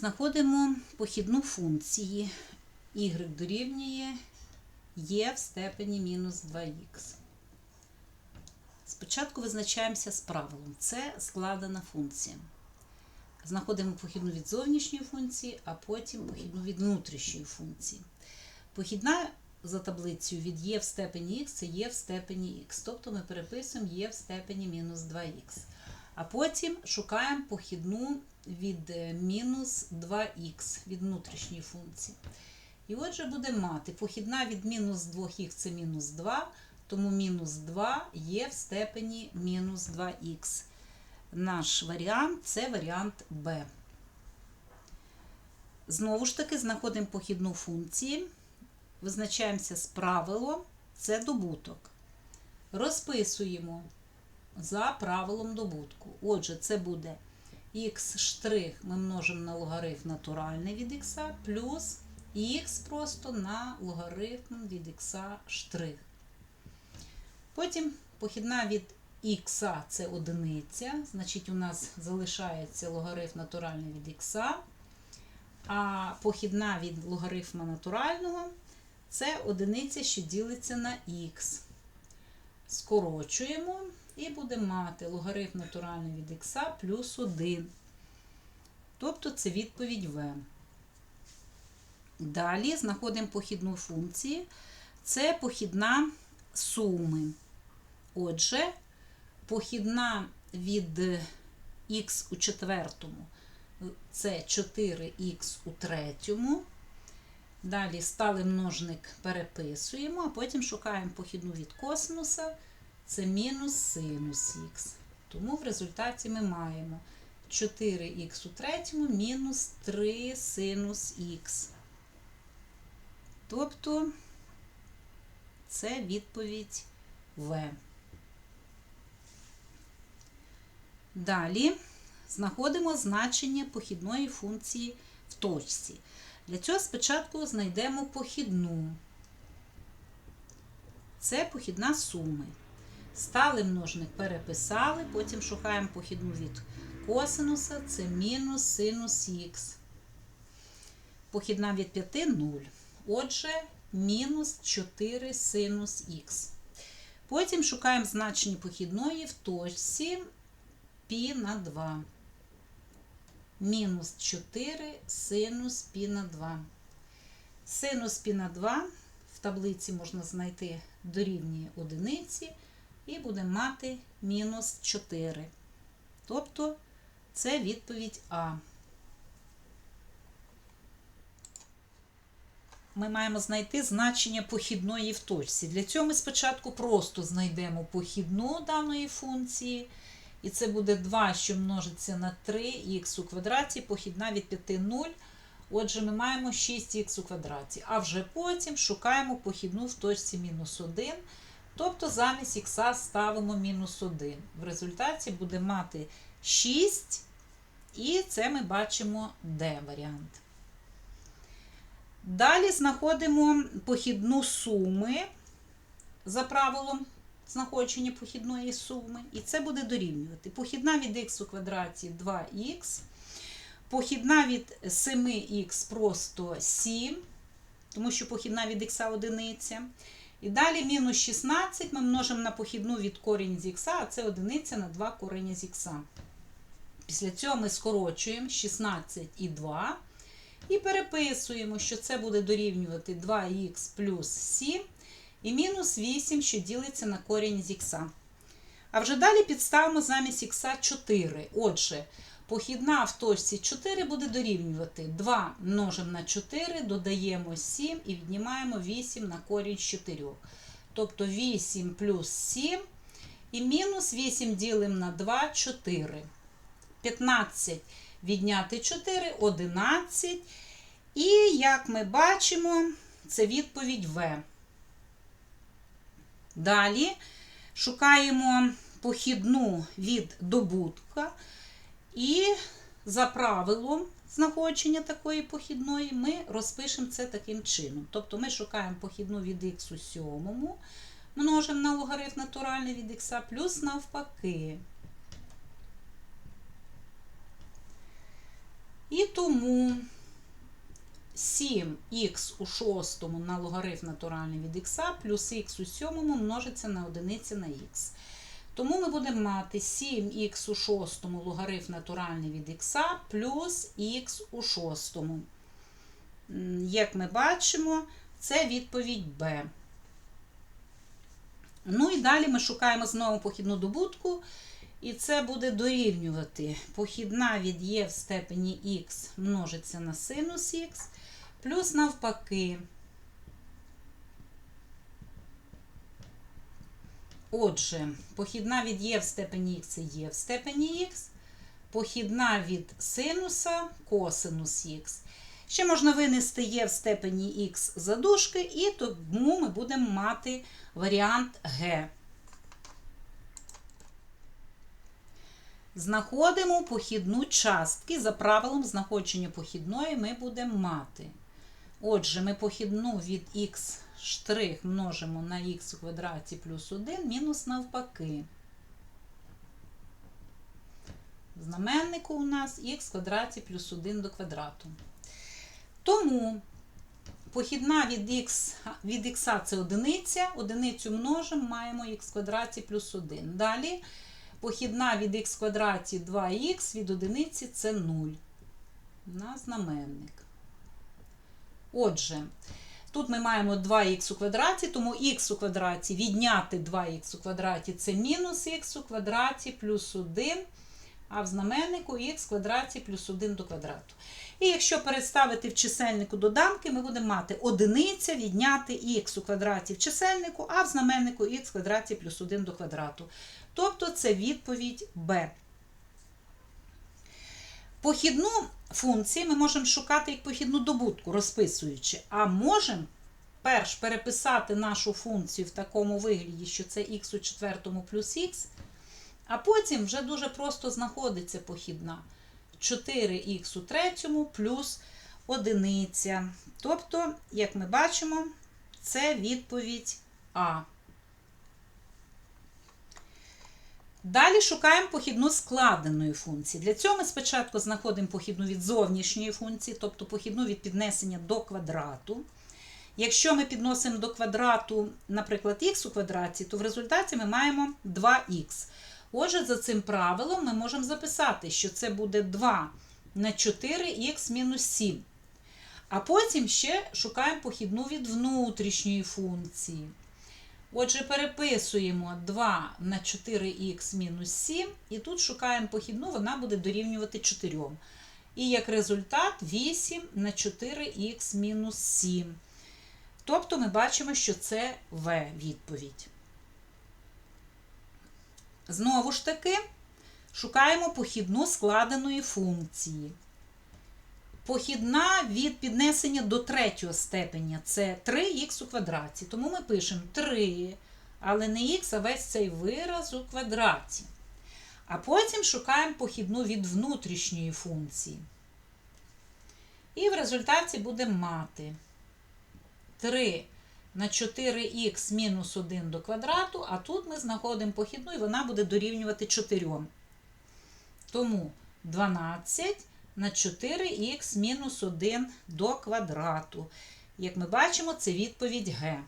Знаходимо похідну функції y дорівнює є в степені мінус 2х. Спочатку визначаємося з правилом. Це складена функція. Знаходимо похідну від зовнішньої функції, а потім похідну від внутрішньої функції. Похідна за таблицею від є в степені х це є в степені х. Тобто ми переписуємо є в степені мінус 2х. А потім шукаємо похідну від е, мінус 2х від внутрішньої функції. І отже, буде мати похідна від мінус 2х це мінус 2, тому мінус 2 є в степені мінус 2х. Наш варіант це варіант Б. Знову ж таки, знаходимо похідну функції, визначаємося з правилом, це добуток. Розписуємо за правилом добутку. Отже, це буде х ми множимо на логарифм натуральний від х, плюс х просто на логарифм від х штрих. Потім похідна від х це одиниця, значить у нас залишається логарифм натуральний від х, а похідна від логарифма натурального це одиниця, що ділиться на х. Скорочуємо і будемо мати логарифм натуральний від х плюс 1. Тобто це відповідь В. Далі знаходимо похідну функцію. Це похідна суми. Отже, похідна від х у четвертому це 4х у третьому. Далі сталий множник переписуємо, а потім шукаємо похідну від косинуса, це мінус синус х. Тому в результаті ми маємо 4х у третьому мінус 3 синус х. Тобто це відповідь В. Далі знаходимо значення похідної функції в точці. Для цього спочатку знайдемо похідну. Це похідна суми. Стали множник переписали, потім шукаємо похідну від косинуса, це мінус синус х. Похідна від 5 0. Отже, мінус 4 синус х. Потім шукаємо значення похідної в точці π на 2. Мінус 4 синус π на 2. Синус π на 2 в таблиці можна знайти дорівнює одиниці і будемо мати мінус 4. Тобто це відповідь А. Ми маємо знайти значення похідної в точці. Для цього ми спочатку просто знайдемо похідну даної функції. І це буде 2, що множиться на 3х у квадраті, похідна від 5 0. Отже, ми маємо 6х у квадраті. А вже потім шукаємо похідну в точці мінус 1. Тобто замість х ставимо мінус 1. В результаті буде мати 6, і це ми бачимо Д варіант. Далі знаходимо похідну суми за правилом знаходження похідної суми. І це буде дорівнювати. Похідна від х у квадраті 2х. Похідна від 7х просто 7, тому що похідна від х одиниця. І далі мінус 16 ми множимо на похідну від корінь з х, а це одиниця на 2 корення з х. Після цього ми скорочуємо 16 і 2. І переписуємо, що це буде дорівнювати 2х плюс 7 і мінус 8, що ділиться на корінь з х. А вже далі підставимо замість х 4. Отже, похідна в точці 4 буде дорівнювати 2 множимо на 4, додаємо 7 і віднімаємо 8 на корінь з 4. Тобто 8 плюс 7 і мінус 8 ділимо на 2 4. 15 відняти 4 11. І, як ми бачимо, це відповідь В. Далі шукаємо похідну від добутка. І за правилом знаходження такої похідної ми розпишемо це таким чином. Тобто ми шукаємо похідну від х у сьомому, множимо на логарифм натуральний від х, плюс навпаки. І тому 7х у шостому на логарифм натуральний від х плюс х у сьомому множиться на одиниці на х. Тому ми будемо мати 7х у шостому логарифм натуральний від х плюс х у шостому. Як ми бачимо, це відповідь Б. Ну і далі ми шукаємо знову похідну добутку. І це буде дорівнювати похідна від є в степені х множиться на синус х, плюс навпаки. Отже, похідна від є в степені х це є в степені х, похідна від синуса косинус х. Ще можна винести є в степені х за дужки, і тому ми будемо мати варіант г. Знаходимо похідну частки. За правилом знаходження похідної ми будемо мати. Отже, ми похідну від х штрих множимо на х квадраті плюс 1 мінус навпаки. В знаменнику у нас х квадраті плюс 1 до квадрату. Тому похідна від х від х це одиниця, одиницю множимо, маємо х квадраті плюс 1. Далі похідна від х квадраті 2х від одиниці це 0 на знаменник. Отже, тут ми маємо 2х у квадраті, тому х у квадраті відняти 2х у квадраті це мінус х у квадраті плюс 1, а в знаменнику х квадраті плюс 1 до квадрату. І якщо переставити в чисельнику доданки, ми будемо мати одиниця відняти х у квадраті в чисельнику, а в знаменнику х квадраті плюс 1 до квадрату. Тобто це відповідь Б. Похідну функцію ми можемо шукати як похідну добутку, розписуючи, а можемо перш переписати нашу функцію в такому вигляді, що це х у четвертому плюс х, а потім вже дуже просто знаходиться похідна 4х у третьому плюс одиниця. Тобто, як ми бачимо, це відповідь А. Далі шукаємо похідну складеної функції. Для цього ми спочатку знаходимо похідну від зовнішньої функції, тобто похідну від піднесення до квадрату. Якщо ми підносимо до квадрату, наприклад, х у квадраті, то в результаті ми маємо 2х. Отже, за цим правилом ми можемо записати, що це буде 2 на 4х мінус 7. А потім ще шукаємо похідну від внутрішньої функції. Отже, переписуємо 2 на 4х мінус 7, і тут шукаємо похідну, вона буде дорівнювати 4. І як результат 8 на 4х мінус 7. Тобто ми бачимо, що це В відповідь. Знову ж таки, шукаємо похідну складеної функції. Похідна від піднесення до третього степеня це 3х у квадраті. Тому ми пишемо 3, але не х, а весь цей вираз у квадраті. А потім шукаємо похідну від внутрішньої функції. І в результаті будемо мати 3 на 4х мінус 1 до квадрату, а тут ми знаходимо похідну, і вона буде дорівнювати 4. Тому 12 на 4х мінус 1 до квадрату. Як ми бачимо, це відповідь Г.